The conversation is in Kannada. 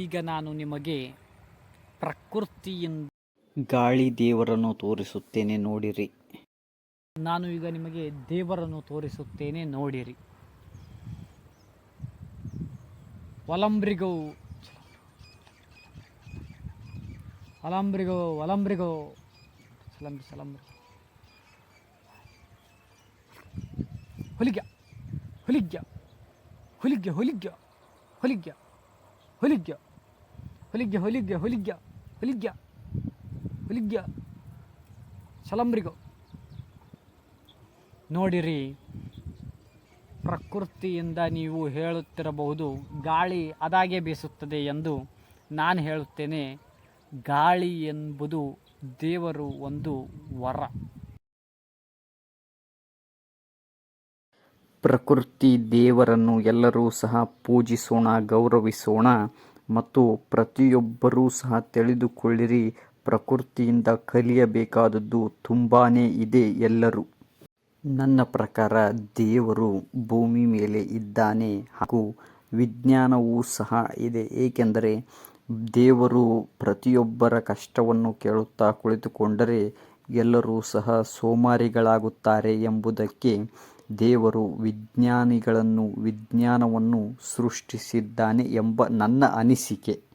ಈಗ ನಾನು ನಿಮಗೆ ಪ್ರಕೃತಿಯಿಂದ ಗಾಳಿ ದೇವರನ್ನು ತೋರಿಸುತ್ತೇನೆ ನೋಡಿರಿ. ನಾನು ಈಗ ನಿಮಗೆ ದೇವರನ್ನು ತೋರಿಸುತ್ತೇನೆ ನೋಡಿರಿ. ಒಲಂಬ್ರಿಗೋ ಒಲಂಬ್ರಿಗೋ ಒಲಂಬ್ರಿಗೋ ಸಲಂಬ್ರಿ ಸಲಂಬ್ರಿ ಹುಲಿಗ್ಯ ಹುಲಿಗ್ಯ ಹುಲಿಗ್ಯ ಹುಲಿಗ್ಯ ಹುಲಿಗ್ಯ. ಹುಲಿಗ್ಯ. ಹೊಲಿಗ್ಯ ಹೊಲಿಗ್ಯ ಹೊಲಿಗ್ಯ ಹೊಲಿಗ್ಯ, ಹುಲಿಗ್ಯ. ಸಲಂಬ್ರಿಗೋ. ನೋಡಿರಿ, ಪ್ರಕೃತಿಯಿಂದ ನೀವು ಹೇಳುತ್ತಿರಬಹುದು, ಗಾಳಿ ಅದಾಗೆ ಬೀಸುತ್ತದೆ ಎಂದು ನಾನು ಹೇಳುತ್ತೇನೆ. ಗಾಳಿ ಎಂಬುದು ದೇವರು ಒಂದು ವರ. ಪ್ರಕೃತಿ ದೇವರನ್ನು ಎಲ್ಲರೂ ಸಹ ಪೂಜಿಸೋಣ, ಗೌರವಿಸೋಣ ಮತ್ತು ಪ್ರತಿಯೊಬ್ಬರೂ ಸಹ ತಿಳಿದುಕೊಳ್ಳಿರಿ, ಪ್ರಕೃತಿಯಿಂದ ಕಲಿಯಬೇಕಾದದ್ದು ತುಂಬಾ ಇದೆ ಎಲ್ಲರೂ. ನನ್ನ ಪ್ರಕಾರ ದೇವರು ಭೂಮಿ ಮೇಲೆ ಇದ್ದಾನೆ ಹಾಗೂ ವಿಜ್ಞಾನವೂ ಸಹ ಇದೆ, ಏಕೆಂದರೆ ದೇವರು ಪ್ರತಿಯೊಬ್ಬರ ಕಷ್ಟವನ್ನು ಕೇಳುತ್ತಾ ಕುಳಿತುಕೊಂಡರೆ ಎಲ್ಲರೂ ಸಹ ಸೋಮಾರಿಗಳಾಗುತ್ತಾರೆ ಎಂಬುದಕ್ಕೆ ದೇವರು ವಿಜ್ಞಾನಿಗಳನ್ನು ವಿಜ್ಞಾನವನ್ನು ಸೃಷ್ಟಿಸಿದ್ದಾನೆ ಎಂಬ ನನ್ನ ಅನಿಸಿಕೆ.